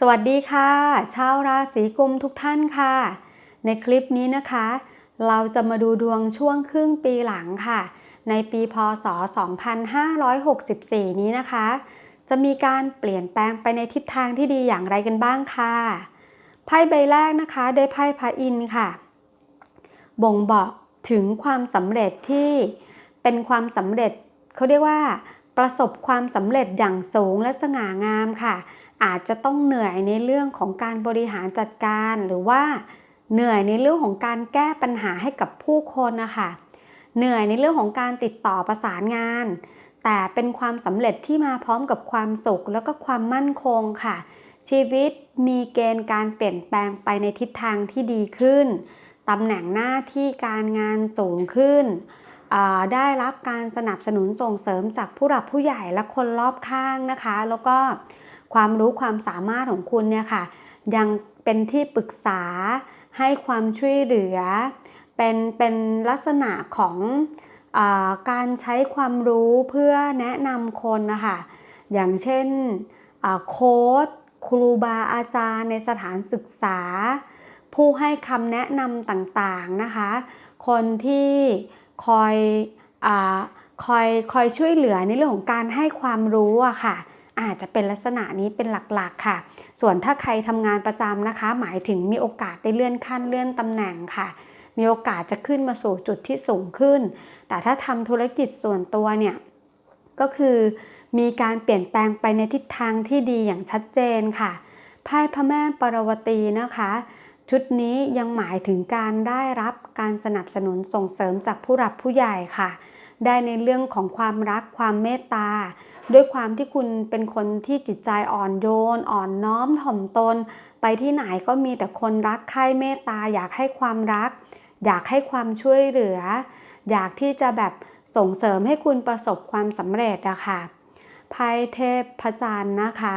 สวัสดีค่ะ ชาวราศีกุมทุกท่านค่ะ ในคลิปนี้นะคะ เราจะมาดูดวงช่วงครึ่งปีหลังค่ะ ในปีพศ 2564 นี้นะคะ จะมีการเปลี่ยนแปลงไปในทิศทางที่ดีอย่างไรกันบ้างค่ะไพ่ใบแรกนะคะได้ไพ่พระอินค่ะ บ่งบอกถึงความสำเร็จที่เป็นความสำเร็จเขาเรียกว่า ประสบความสำเร็จอย่างสูงและสง่างามค่ะ อาจจะต้องเหนื่อยในเรื่องของการบริหารจัดการหรือว่าเหนื่อยในเรื่องของการแก้ปัญหาให้กับผู้คนนะคะเหนื่อยในเรื่องของการติดต่อประสานงาน แต่เป็นความสำเร็จที่มาพร้อมกับความสุขแล้วก็ความมั่นคงค่ะ ชีวิตมีเกณฑ์การเปลี่ยนแปลงไปในทิศทางที่ดีขึ้นตำแหน่งหน้าที่การงานสูงขึ้น ได้รับการสนับสนุนส่งเสริมจากผู้หลักผู้ใหญ่และคนรอบข้างนะคะ แล้วก็ ความรู้ความสามารถของคุณเนี่ยค่ะ ยังเป็นที่ปรึกษาให้ความช่วยเหลือ เป็นเป็นลักษณะของอการใช้ความรู้เพื่อแนะนำคนนะคะอย่างเช่นโค้ดครูบาอาจารย์ในสถานศึกษา ผู้ให้คำแนะนำต่างๆนะคะ คนที่คอยอคอยคอยช่วยเหลือในเรื่องของการให้ความรู้อะค่ะ อาจจะเป็นลักษณะนี้เป็นหลักๆค่ะ ส่วนถ้าใครทำงานประจำนะคะ หมายถึงมีโอกาสได้เลื่อนขั้นเลื่อนตำแหน่งค่ะ มีโอกาสจะขึ้นมาสู่จุดที่สูงขึ้น แต่ถ้าทำธุรกิจส่วนตัวเนี่ยก็คือมีการเปลี่ยนแปลงไปในทิศทางที่ดีอย่างชัดเจนค่ะไพ่พระแม่ปรวตีนะคะ ชุดนี้ยังหมายถึงการได้รับการสนับสนุนส่งเสริมจากผู้หลักผู้ใหญ่ค่ะ ได้ในเรื่องของความรักความเมตตา ด้วยความที่คุณเป็นคนที่จิตใจอ่อนโยน อ่อนน้อมถ่อมตน ไปที่ไหนก็มีแต่คนรักใคร่เมตตา อยากให้ความรัก อยากให้ความช่วยเหลือ อยากที่จะแบบส่งเสริมให้คุณประสบความสำเร็จอะค่ะไพ่เทพพระจันทร์นะคะ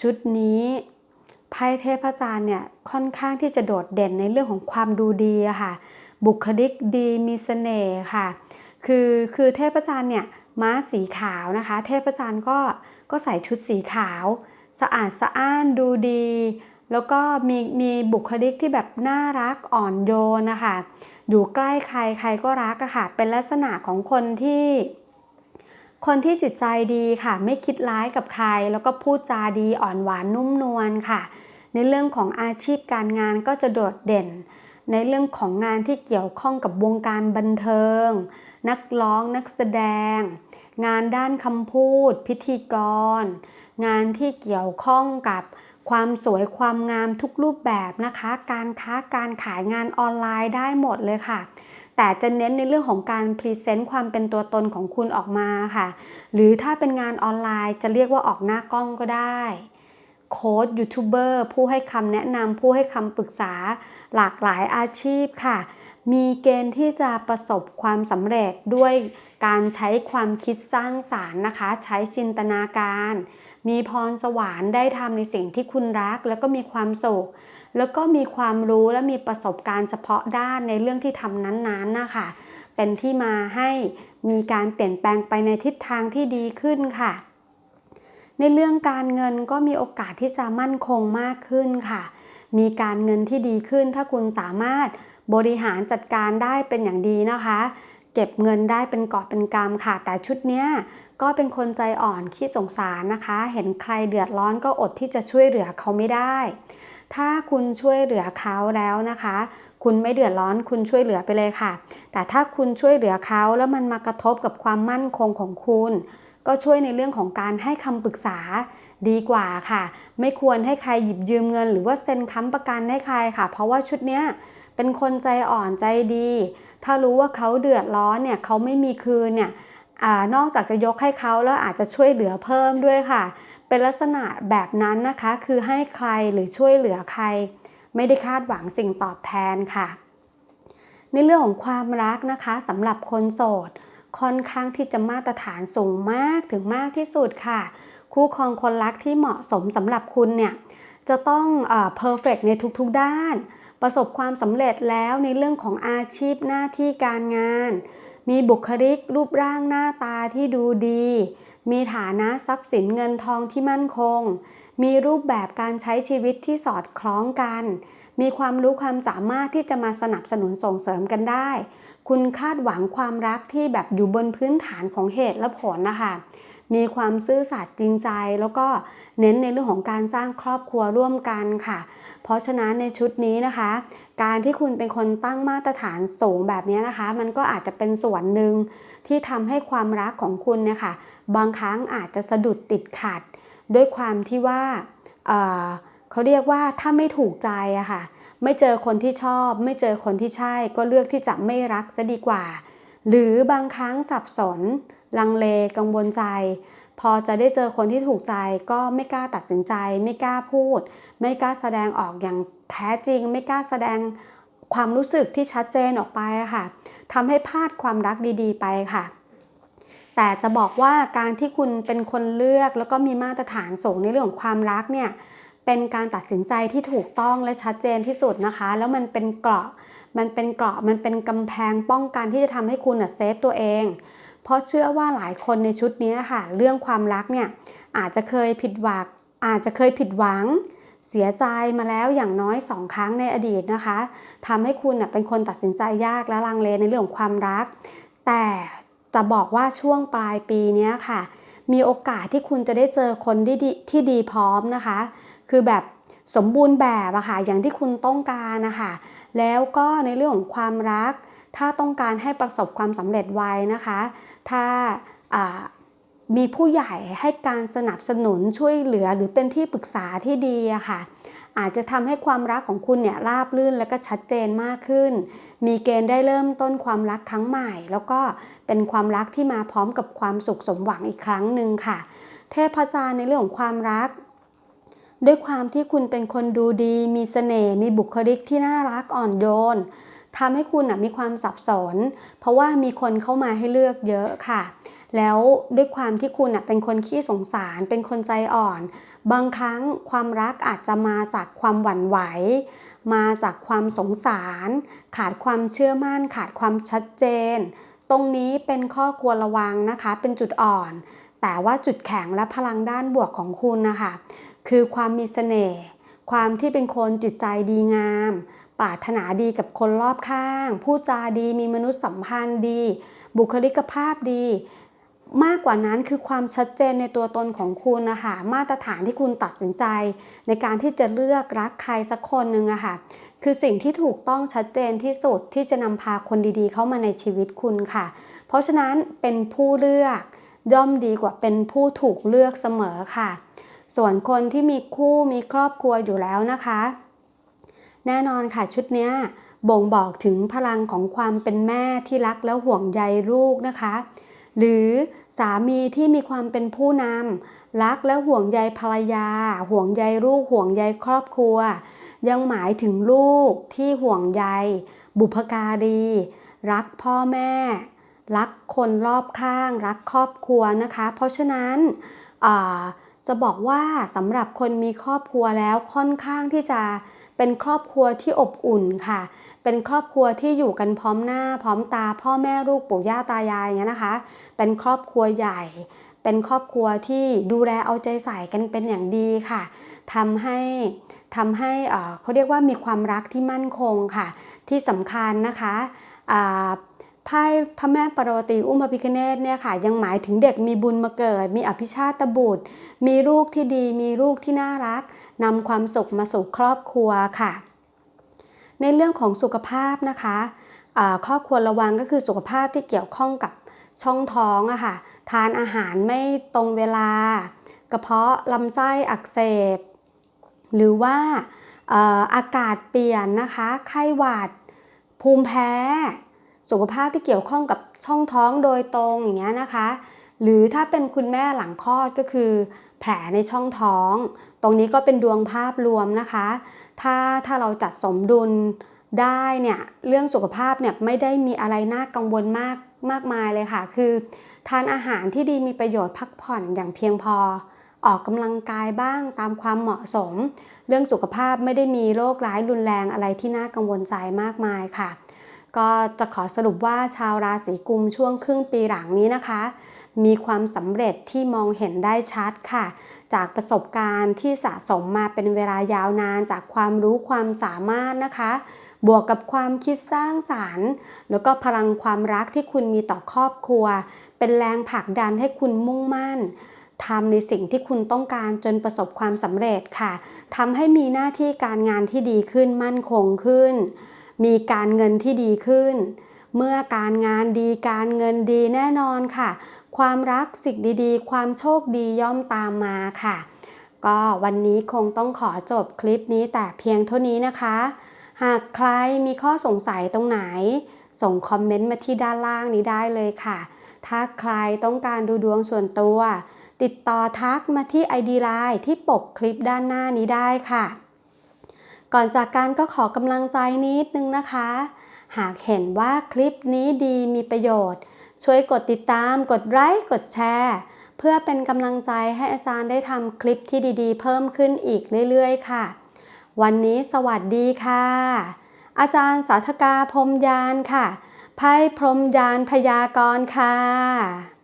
ชุดนี้ไพ่เทพพระจันทร์เนี่ยค่อนข้างที่จะโดดเด่นในเรื่องของความดูดีอะค่ะ บุคลิกดีมีเสน่ห์ค่ะ คือคือเทพจันทร์เนี่ย ม้าสีขาวนะคะ เทพจันทร์ก็ก็ใส่ชุดสีขาว สะอาดสะอ้านดูดี แล้วก็มีมีบุคลิกที่แบบน่ารักอ่อนโยนนะคะ อยู่ใกล้ใครใครก็รักอะค่ะ เป็นลักษณะของคนที่ คนที่จิตใจดีค่ะ ไม่คิดร้ายกับใคร แล้วก็พูดจาดีอ่อนหวานนุ่มนวลค่ะ ในเรื่องของอาชีพการงานก็จะโดดเด่น ในเรื่องของงานที่เกี่ยวข้องกับวงการบันเทิง นักร้องนักแสดง งานด้านคำพูด พิธีกร งานที่เกี่ยวข้องกับความสวยความงามทุกรูปแบบนะคะ การค้าการขายงานออนไลน์ได้หมดเลยค่ะ แต่จะเน้นในเรื่องของการพรีเซนต์ความเป็นตัวตนของคุณออกมาค่ะ หรือถ้าเป็นงานออนไลน์จะเรียกว่าออกหน้ากล้องก็ได้โค้ดยูทูบเบอร์ผู้ให้คำแนะนำผู้ให้คำปรึกษาหลากหลายอาชีพค่ะ มีเกณฑ์ที่จะประสบความสำเร็จด้วยการใช้ความคิดสร้างสารรค์นะคะ ใช้จินตนาการ มีพรสวรรค์ได้ทำในสิ่งที่คุณรัก แล้วก็มีความสุข แล้วก็มีความรู้และมีประสบการณ์เฉพาะด้านในเรื่องที่ทำนั้นๆนะคะ เป็นที่มาให้มีการเปลี่ยนแปลงไปในทิศทางที่ดีขึ้นค่ะ ในเรื่องการเงินก็มีโอกาสที่จะมั่นคงมากขึ้นค่ะ มีการเงินที่ดีขึ้นถ้าคุณสามารถ บริหารจัดการได้เป็นอย่างดีนะคะ เก็บเงินได้เป็นกอบเป็นกำค่ะ แต่ชุดเนี้ยก็เป็นคนใจอ่อนขี้สงสารนะคะ เห็นใครเดือดร้อนก็อดที่จะช่วยเหลือเขาไม่ได้ ถ้าคุณช่วยเหลือเขาแล้วนะคะ คุณไม่เดือดร้อนคุณช่วยเหลือไปเลยค่ะ แต่ถ้าคุณช่วยเหลือเขาแล้วมันมากระทบกับความมั่นคงของคุณ ก็ช่วยในเรื่องของการให้คำปรึกษาดีกว่าค่ะ ไม่ควรให้ใครหยิบยืมเงิน หรือว่าเซ็นค้ำประกันให้ใครค่ะ เพราะว่าชุดเนี้ย เป็นคนใจอ่อนใจดี ถ้ารู้ว่าเขาเดือดร้อนเนี่ยเขาไม่มีคืนเนี่ยอนอกจากจะยกให้เขาแล้วอาจจะช่วยเหลือเพิ่มด้วยค่ะ เป็นลักษณะแบบนั้นนะคะ คือให้ใครหรือช่วยเหลือใคร ไม่ได้คาดหวังสิ่งตอบแทนค่ะ ในเรื่องของความรักนะคะสำหรับคนโสด ค่อนข้างที่จะมาตรฐานสูงมากถึงมากที่สุดค่ะ คู่ครองคนรักที่เหมาะสมสำหรับคุณเนี่ยจะต้องเพอร์เฟกในทุกๆด้าน ประสบความสำเร็จแล้วในเรื่องของอาชีพหน้าที่การงาน มีบุคลิกรูปร่างหน้าตาที่ดูดี มีฐานะทรัพย์สินเงินทองที่มั่นคง มีรูปแบบการใช้ชีวิตที่สอดคล้องกัน มีความรู้ความสามารถที่จะมาสนับสนุนส่งเสริมกันได้ คุณคาดหวังความรักที่แบบอยู่บนพื้นฐานของเหตุและผลนะคะ มีความซื่อสัตย์จริงใจ แล้วก็เน้นในเรื่องของการสร้างครอบครัวร่วมกันค่ะ เพราะฉะนั้นในชุดนี้นะคะ การที่คุณเป็นคนตั้งมาตรฐานสูงแบบนี้นะคะ มันก็อาจจะเป็นส่วนหนึ่งที่ทำให้ความรักของคุณเนี่ยค่ะบางครั้งอาจจะสะดุดติดขัด ด้วยความที่ว่าเเขาเรียกว่าถ้าไม่ถูกใจอะค่ะไม่เจอคนที่ชอบ ไม่เจอคนที่ใช่ ก็เลือกที่จะไม่รักซะดีกว่า หรือบางครั้งสับสน ลังเลกังวลใจ พอจะได้เจอคนที่ถูกใจก็ไม่กล้าตัดสินใจ ไม่กล้าพูด ไม่กล้าแสดงออกอย่างแท้จริง ไม่กล้าแสดงความรู้สึกที่ชัดเจนออกไปค่ะทำให้พลาดความรักดีๆ ไปค่ะ แต่จะบอกว่าการที่คุณเป็นคนเลือกแล้วก็มีมาตรฐานสูงในเรื่องของความรักเนี่ยเป็นการตัดสินใจที่ถูกต้องและชัดเจนที่สุดนะคะ แล้วมันเป็นเกราะมันเป็นเกราะมันเป็นกำแพงป้องกันที่จะทำให้คุณเซฟตัวเอง เพราะเชื่อว่าหลายคนในชุดนี้ค่ะ เรื่องความรักเนี่ยอาจจะเคยผิดหวังอาจจะเคยผิดหวัง เสียใจมาแล้วอย่างน้อยสองครั้งในอดีตนะคะทำให้คุณเป็นคนตัดสินใจยากและลังเลในเรื่องของความรัก แต่จะบอกว่าช่วงปลายปีนี้ค่ะ มีโอกาสที่คุณจะได้เจอคนที่ดีที่ดีพร้อมนะคะ คือแบบสมบูรณ์แบบอะค่ะอย่างที่คุณต้องการนะคะแล้วก็ในเรื่องของความรัก ถ้าต้องการให้ประสบความสำเร็จไวนะคะ ถ้ามีผู้ใหญ่ให้การสนับสนุนช่วยเหลือหรือเป็นที่ปรึกษาที่ดีอะค่ะ อาจจะทำให้ความรักของคุณเนี่ยราบลื่นและก็ชัดเจนมากขึ้น มีเกณฑ์ได้เริ่มต้นความรักครั้งใหม่ แล้วก็เป็นความรักที่มาพร้อมกับความสุขสมหวังอีกครั้งหนึ่งค่ะ เทพจารย์ในเรื่องของความรัก ด้วยความที่คุณเป็นคนดูดี มีเสน่ห์มีบุคลิกที่น่ารักอ่อนโยน ทำให้คุณมีความสับสน เพราะว่ามีคนเข้ามาให้เลือกเยอะค่ะ แล้วด้วยความที่คุณเป็นคนขี้สงสาร เป็นคนใจอ่อน บางครั้งความรักอาจจะมาจากความหวั่นไหว มาจากความสงสาร ขาดความเชื่อมั่น ขาดความชัดเจน ตรงนี้เป็นข้อควรระวังนะคะ เป็นจุดอ่อน แต่ว่าจุดแข็งและพลังด้านบวกของคุณนะคะ คือความมีเสน่ห์ ความที่เป็นคนจิตใจดีงาม ปรารถนาดีกับคนรอบข้าง พูดจาดีมีมนุษยสัมพันธ์ดี บุคลิกภาพดี มากกว่านั้นคือความชัดเจนในตัวตนของคุณนะคะมาตรฐานที่คุณตัดสินใจ ในการที่จะเลือกรักใครสักคนหนึ่งอะคะ่ะคือสิ่งที่ถูกต้องชัดเจนที่สุดที่จะนำพาคนดีๆ เข้ามาในชีวิตคุณค่ะ เพราะฉะนั้นเป็นผู้เลือกย่อมดีกว่าเป็นผู้ถูกเลือกเสมอค่ะ ส่วนคนที่มีคู่มีครอบครัวอยู่แล้วนะคะ แน่นอนค่ะชุดนี้บ่งบอกถึงพลังของความเป็นแม่ที่รักและห่วงใยลูกนะคะ หรือสามีที่มีความเป็นผู้นำรักและห่วงใยภรรยา ห่วงใยลูกห่วงใยครอบครัว ยังหมายถึงลูกที่ห่วงใย บุพการี รักพ่อแม่ รักคนรอบข้าง รักครอบครัวนะคะ เพราะฉะนั้นจะบอกว่าสำหรับคนมีครอบครัวแล้วค่อนข้างที่จะ เป็นครอบครัวที่อบอุ่นค่ะ เป็นครอบครัวที่อยู่กันพร้อมหน้า พร้อมตา พ่อแม่ลูกปู่ย่าตายายอย่างเงี้ยนะคะ เป็นครอบครัวใหญ่ เป็นครอบครัวที่ดูแลเอาใจใส่กันเป็นอย่างดีค่ะทำให้ทำให้เขาเรียกว่ามีความรักที่มั่นคงค่ะ ที่สำคัญนะคะ ไพ่พระแม่ปรวตีอุ้มพระพิคเนตเนี่ยค่ะ ยังหมายถึงเด็กมีบุญมาเกิด มีอภิชาตบุตร มีลูกที่ดี มีลูกที่น่ารักนำความสุขมาสู่ครอบครัวค่ะ ในเรื่องของสุขภาพนะคะครอบครัวระวังก็คือสุขภาพที่เกี่ยวข้องกับช่องท้องอะค่ะ ทานอาหารไม่ตรงเวลา กระเพาะลำไส้อักเสบ หรือว่าอากาศเปลี่ยนนะคะ ไข้หวัด ภูมิแพ้ สุขภาพที่เกี่ยวข้องกับช่องท้องโดยตรงอย่างเงี้ยนะคะ หรือถ้าเป็นคุณแม่หลังคลอดก็คือ แผลในช่องท้อง ตรงนี้ก็เป็นดวงภาพรวมนะคะ ถ้าถ้าเราจัดสมดุลได้เนี่ยเรื่องสุขภาพเนี่ยไม่ได้มีอะไรน่ากังวลมากมากมายเลยค่ะ คือ ทานอาหารที่ดีมีประโยชน์พักผ่อนอย่างเพียงพอ ออกกำลังกายบ้างตามความเหมาะสม เรื่องสุขภาพไม่ได้มีโรคร้ายรุนแรงอะไรที่น่ากังวลใจมากมายค่ะ ก็จะขอสรุปว่าชาวราศีกุมช่วงครึ่งปีหลังนี้นะคะ มีความสำเร็จที่มองเห็นได้ชัดค่ะ จากประสบการณ์ที่สะสมมาเป็นเวลายาวนานจากความรู้ความสามารถนะคะ บวกกับความคิดสร้างสารรค์ แล้วก็พลังความรักที่คุณมีต่อครอบครัว เป็นแรงผลักดันให้คุณมุ่งมั่นทำในสิ่งที่คุณต้องการจนประสบความสำเร็จค่ะทำให้มีหน้าที่การงานที่ดีขึ้นมั่นคงขึ้น มีการเงินที่ดีขึ้น เมื่อการงานดีการเงินดีแน่นอนค่ะ ความรักสิ่งดีๆ ความโชคดีย่อมตามมาค่ะ ก็วันนี้คงต้องขอจบคลิปนี้แต่เพียงเท่านี้นะคะ หากใครมีข้อสงสัยตรงไหน ส่งคอมเมนต์มาที่ด้านล่างนี้ได้เลยค่ะ ถ้าใครต้องการดูดวงส่วนตัวติดต่อทักมาที่ ID Line ที่ปกคลิปด้านหน้านี้ได้ค่ะ ก่อนจากการก็ขอกำลังใจนิดนึงนะคะ หากเห็นว่าคลิปนี้ดีมีประโยชน์ ช่วยกดติดตาม กดไลค์ กดแชร์ เพื่อเป็นกำลังใจให้อาจารย์ได้ทำคลิปที่ดีๆ เพิ่มขึ้นอีกเรื่อยๆ ค่ะ วันนี้สวัสดีค่ะ อาจารย์สาธกาพรมยานค่ะไพ่พรมยานพยากรณ์ค่ะ